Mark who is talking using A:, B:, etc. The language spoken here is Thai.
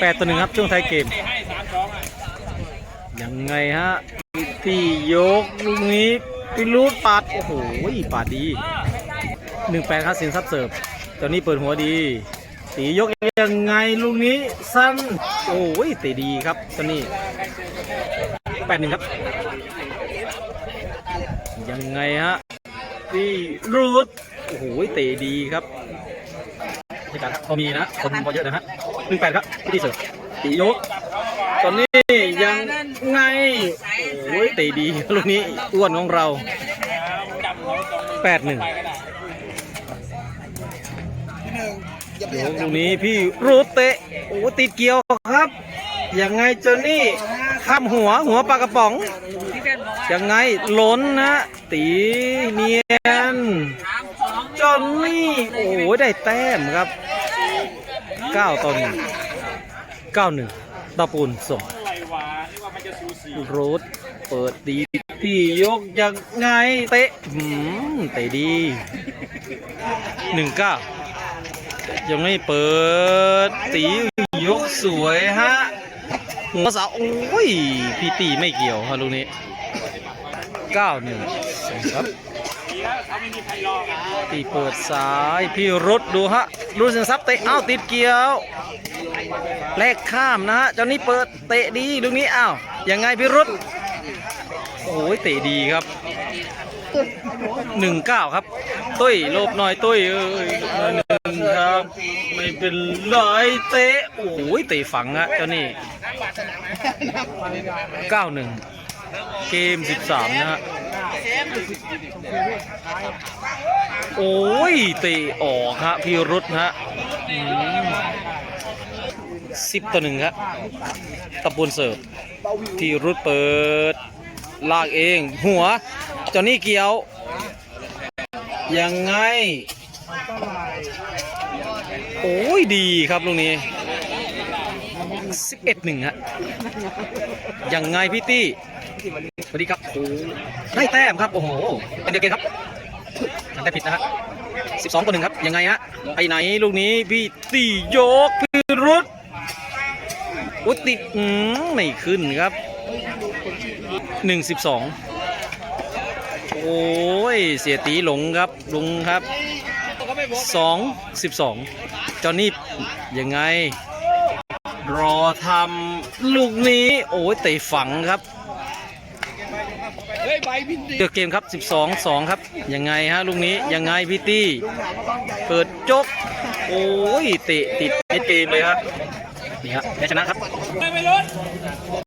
A: แปดต่อหนึ่งครับช่วงท้ายเกม
B: ให้สามสองอะ
A: ยังไงฮะที่ยกลูกนี้พิรูดปัดโอ้โหปัดดีหนึ่งแปดครับสินทรัพย์เสิร์ฟตอนนี้เปิดหัวดี ตียกยังไงลูกนี้สั้นโอ้ยตีดีครับตอนนี้แปดหนึ่งครับ ยังไงฮะที่รูดโอ้โหเตะดีครับ บรรยากาศครับพอมีนะ คนพอเยอะนะฮะหนึ่งแปดครับที่เสิร์ฟตียกตอนนี้ยังไงโอ้ยตะดีลูกนี้อ้วนของเราแปดหนึ่งโยกลูกนี้พี่รูเตะโอ้ติดเกี่ยวครับยังไงเจนนี่ข้ามหัวหัวปลากระป๋องยังไงล้นนะตีเนียน จอนนี่ โอ้ยได้แต้มครับ 9ต่อ1 9 1ตะปูนส่ง
B: อะไรวะนี่ว่ามันจะสูสี
A: โรดเปิดดีที่ยกยังไง เตะหืมเตะดีหนึ่งเก้ายังไม่เปิด ตียกสวยฮะหัวเสาโอ้ย พี่ตีไม่เกี่ยวฮะลูกนี้เก้าหนึ่งครับ ตีเปิดซ้ายพี่รถดูฮะรุ่นสินทรัพย์เตะอ้าวติดเกี่ยวแลกข้ามนะฮะเจ้านี้เปิดเตะดีลูกนี้อ้าวยังไงพี่รถโอ้ยเตะดีครับหนึ่งเก้าครับ ตุ้ยโลบหน่อยตุ้ยเอ้ยหน่อยหนึ่งครับ ไม่เป็นไรเตะโอ้ยเตะฝังฮะเจ้านี่เก้าหนึ่งเกมสิบสามนะฮะ โอ้ยเตะออกฮะพี่รุธฮะสิบต่อหนึ่งครับตะปูนเสิร์ฟพี่รุธเปิด ลากเอง หัวจอห์นนี่เกียว ยังไง โอ้ยดีครับลูกนี้ สิบเอ็ดหนึ่งฮะยังไงพี่ตี้สวัสดีครับโอ้ได้แต้มครับ โอ้โหเป็นเดียวกันครับทำได้ผิดนะฮะสิบสองต่อหนึ่งครับ ยังไงฮะไปไหนลูกนี้พี่ตีโยกพี่รุดอุติอืมไม่ขึ้นครับหนึ่งสิบสองโอ้ย เสียตีหลงครับลุงครับสองสิบสองจอหนนี่ยังไง รอทำลูกนี้ โอ้ยเตะฝังครับ
B: เฮ้ยใบพินดี
A: เดือเกมครับ 12 2 ครับ ยังไงฮะลูกนี้ยังไงพี่ตี้เปิดจกโอ้ยเตะติดเม็ดเกมเลยครับนี่ฮะแพ้ชนะครับ
B: ไม่ไปรถ